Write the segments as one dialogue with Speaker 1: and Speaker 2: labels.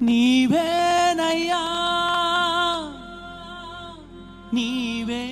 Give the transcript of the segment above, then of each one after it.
Speaker 1: నీవేనయ్యా నీవే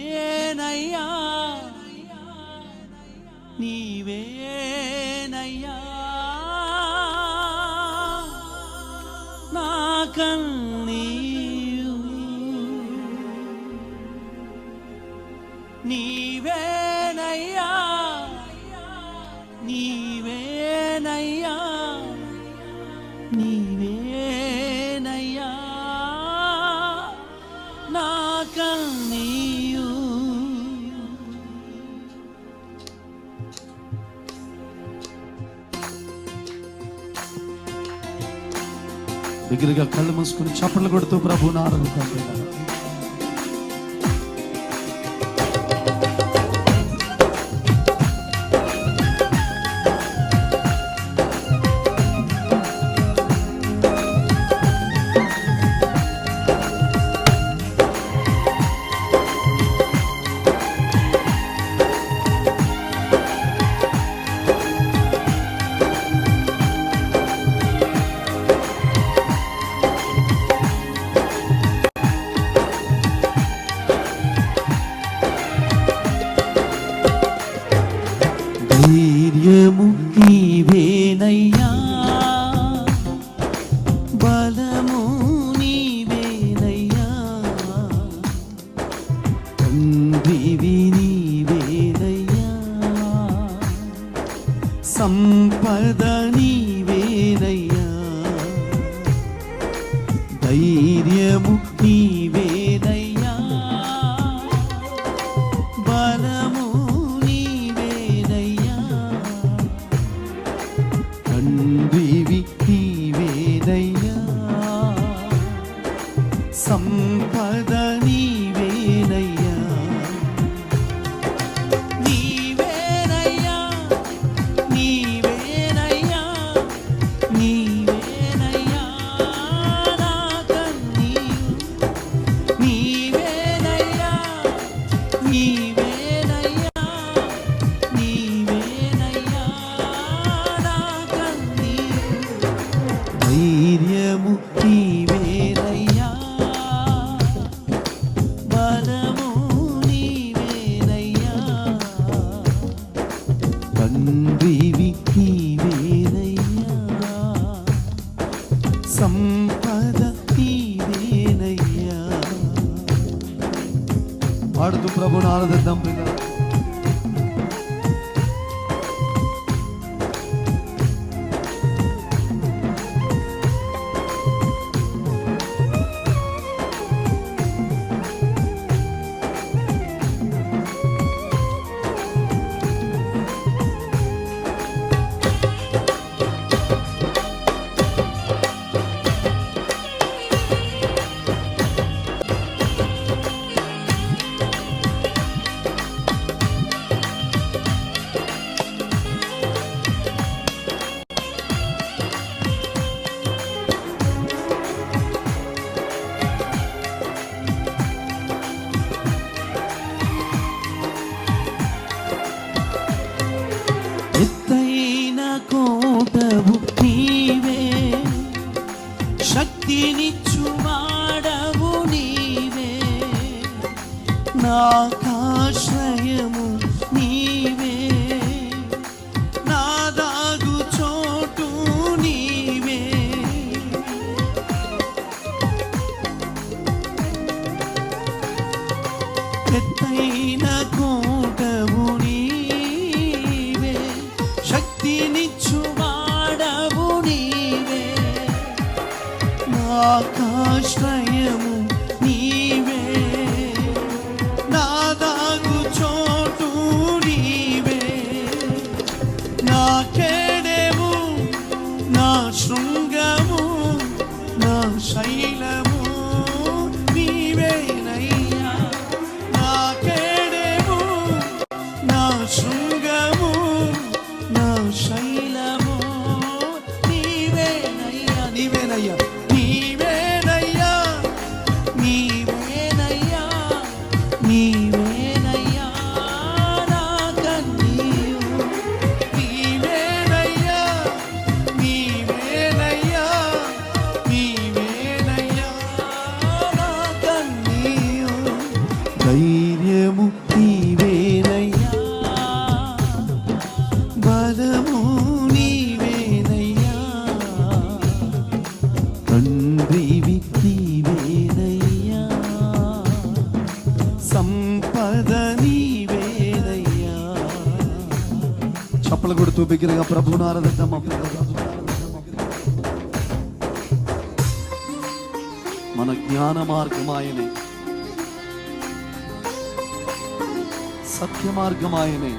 Speaker 1: దగ్గరగా కళ్ళు మూసుకుని చప్పట్లు కొడుతూ ప్రభు ఆరాధిస్తాం నీవేదయ్యా బలము నీవేదయ్యా తండ్రివి నీవేదయ్యా సంపద నీవేదయ్యా నీవేదయ్యా నీవేదయ్యా నీవేదయ్యా நாலு தம்பி ఎత్తైన కోటవు నీవే. శక్తినిచ్చువాడవు నీవే. నాకాశ్రయము నీవే. నాదాగు చోటు నీవే. ఎత్తైన కో ప్రభును ఆరాధిద్దామా మన జ్ఞాన
Speaker 2: మార్గమాయనే സത്യമാർഗമായനെ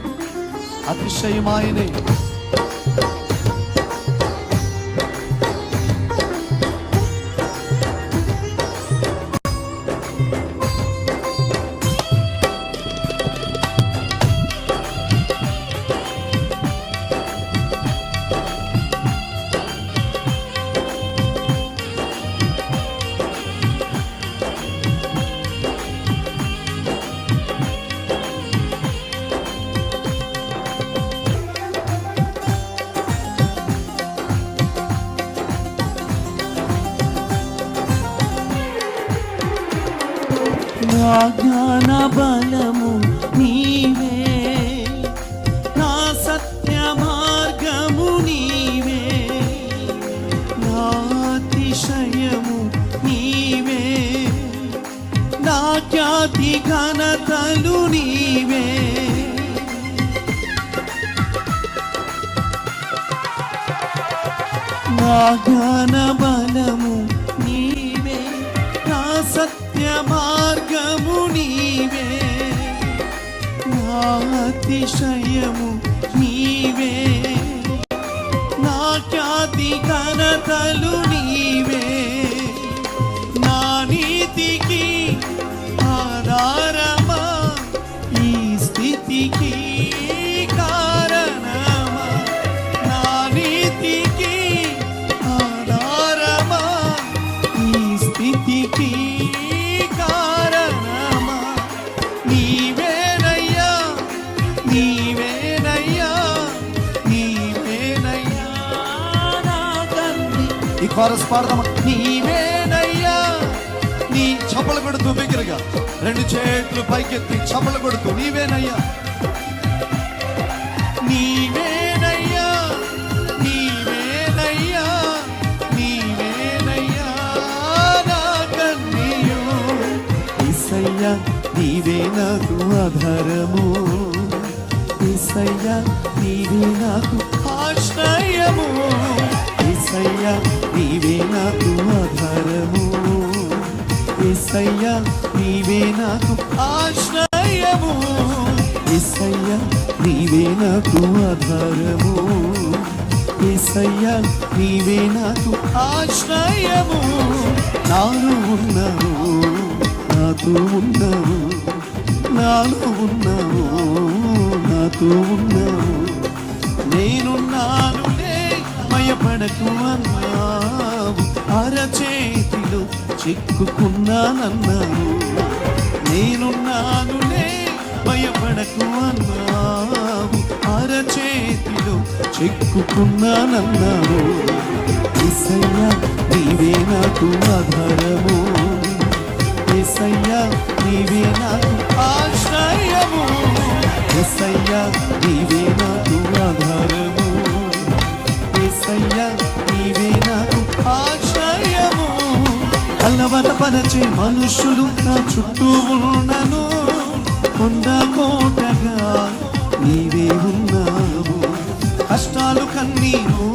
Speaker 2: അതിശയമായനെ ఘనతలు నీవే. నా జ్ఞాన బలము నీవే నా సత్య మార్గము నీవే. నా అతిశయము నీవే. నా ఖ్యాతి ఘనతలు
Speaker 1: కోరస్ పాడదామా
Speaker 2: నీవేనయ్యా
Speaker 1: నీ చప్పలు కొడుతూ బిగ్గరగా రెండు చేతులు పైకెత్తి చప్పలు కొడుతూ నీవేనయ్యా.
Speaker 2: నీవేనయ్యా నీవేనయ్యా నీవేనయ్యా నా కన్నీయో ఇసయ్యా నీవే నాకు ఆధారము. ఇసయ్యా నీవే నాకు ఆశ్రయము. ఇసయ్యా నీవే నాకు ఆధారము. ఇసయ్యా నీవే నాకు ఆశ్రయము. ఇసయ్యా నీవే నాకు ఆధారము. ఇసయ్యా నీవే నాకు ఆశ్రయము. నాను ఉన్నావు నాతో ఉన్నావు నాలో ఉన్నావు నాతో ఉన్నావు. నేనున్నాను భయపడకు అన్నావు అరచేతిలో చిక్కుకున్నానన్నావు. నేనున్నానులే భయపడకు అన్నావు. అరచేతిలో చిక్కుకున్నానన్నావు. ఎసయ్యా నీవే నాకు ఆధారము. ఎసయ్యా నీవే నాకు ఆశ్రయము. ఎసయ్యా నీవే నాకు ఆధారము. ఎసయ్యా నీవే నాకు ఆశ్రయము. కలవరపరచే మనుషులు నా చుట్టూ ఉన్నను. కొండ కోటగా నీవే ఉన్నావు. కష్టాలు కన్నీరు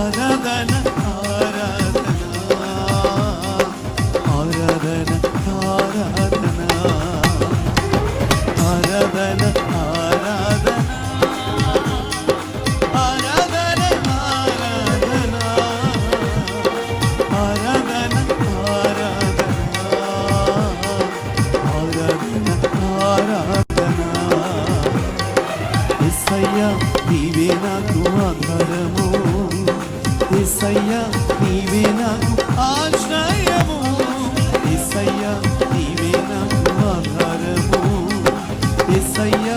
Speaker 2: ఆరాధన ఆరాధన ఆరాధన. ఆరాధన ఆరాధన. ఆరాధన ఆరాధన. ఆరాధన ఆరాధన. ఆరాధన ఆరాధన. ఆరాధన ఎస్ఐయా నీవే నాకు ఆధారము. ఏసయ్యా నీవే
Speaker 1: నాకు ఆశ్రయము.
Speaker 2: ఏసయ్యా నీవే నాకు ఆధారము. ఏసయ్యా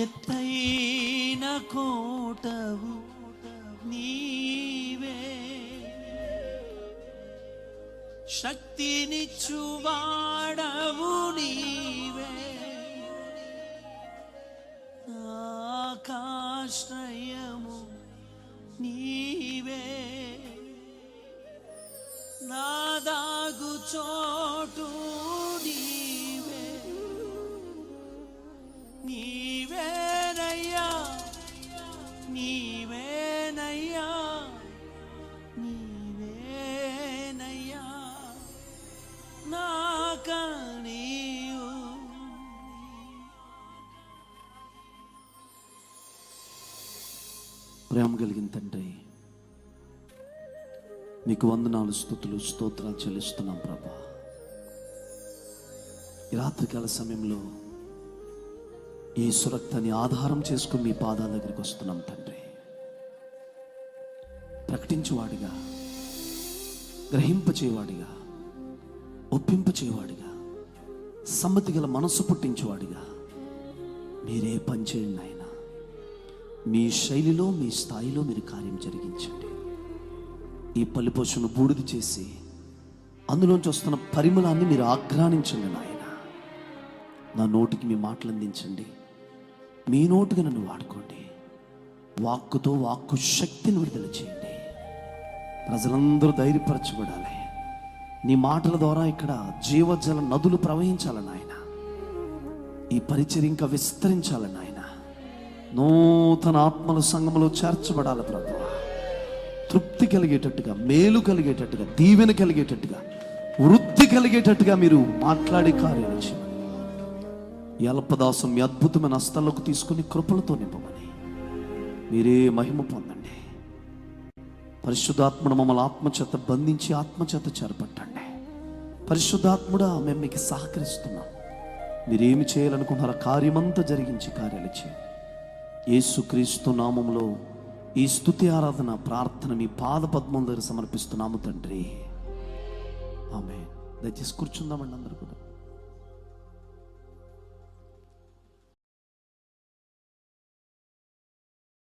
Speaker 2: ఎత్తైన కోటవు నీవే. శక్తినిచ్చువాడవు నీవే. చోటు నీవే. నీవేనయ్యా నీవేనయ్యా నీవేనయ్యా. నా కనీయు
Speaker 1: ప్రేమ కలిగిన తండ్రి నీకు వందనాలు స్థుతులు స్తోత్రాలు చెల్లిస్తున్నాం ప్రభా. ఈ రాత్రికాల సమయంలో ఈ సురక్తాన్ని ఆధారం చేసుకుని మీ పాదాల దగ్గరికి వస్తున్నాం తండ్రి. ప్రకటించువాడిగా గ్రహింపచేవాడిగా ఒప్పింపచేవాడిగా సమ్మతి గల మనస్సు పుట్టించేవాడిగా మీరే పనిచేయండి ఆయన మీ శైలిలో మీ స్థాయిలో మీరు కార్యం జరిగించండి. ఈ పల్లిపోషను బూడిద చేసి అందులోంచి వస్తున్న పరిమళాన్ని మీరు ఆఘ్రానించండి నాయన. నా నోటికి మీ మాటలు అందించండి. మీ నోటుగా నన్ను వాడుకోండి. వాక్కుతో వాక్కు శక్తిని విడుదల చేయండి. ప్రజలందరూ ధైర్యపరచబడాలి. నీ మాటల ద్వారా ఇక్కడ జీవజల నదులు ప్రవహించాలి నాయన. ఈ పరిచయం ఇంకా విస్తరించాలి నాయన. నూతన ఆత్మల సంఘములో చేర్చబడాలి ప్రభు తృప్తి కలిగేటట్టుగా మేలు కలిగేటట్టుగా దీవెన కలిగేటట్టుగా వృద్ధి కలిగేటట్టుగా మీరు మాట్లాడే కార్యాలు చేయండి ఈ అల్పదాసం మీ అద్భుతమైన హస్తాలకు తీసుకుని కృపలతో నింపమని మీరే మహిమ పొందండి. పరిశుద్ధాత్ముడు మమ్మల్ని ఆత్మచేత బంధించి ఆత్మచేత చేరపట్టండి పరిశుద్ధాత్ముడా మేము మీకు సహకరిస్తున్నాం. మీరేమి చేయాలనుకున్నారో కార్యమంతా జరిగించి కార్యాలు చేయండి. యేసుక్రీస్తు నామములో ఈ స్తుతి ఆరాధన ప్రార్థన మీ పాద పద్మం దగ్గర సమర్పిస్తున్నాము తండ్రి. ఆమె దయచేసి కూర్చుందామండి అందరు కూడా.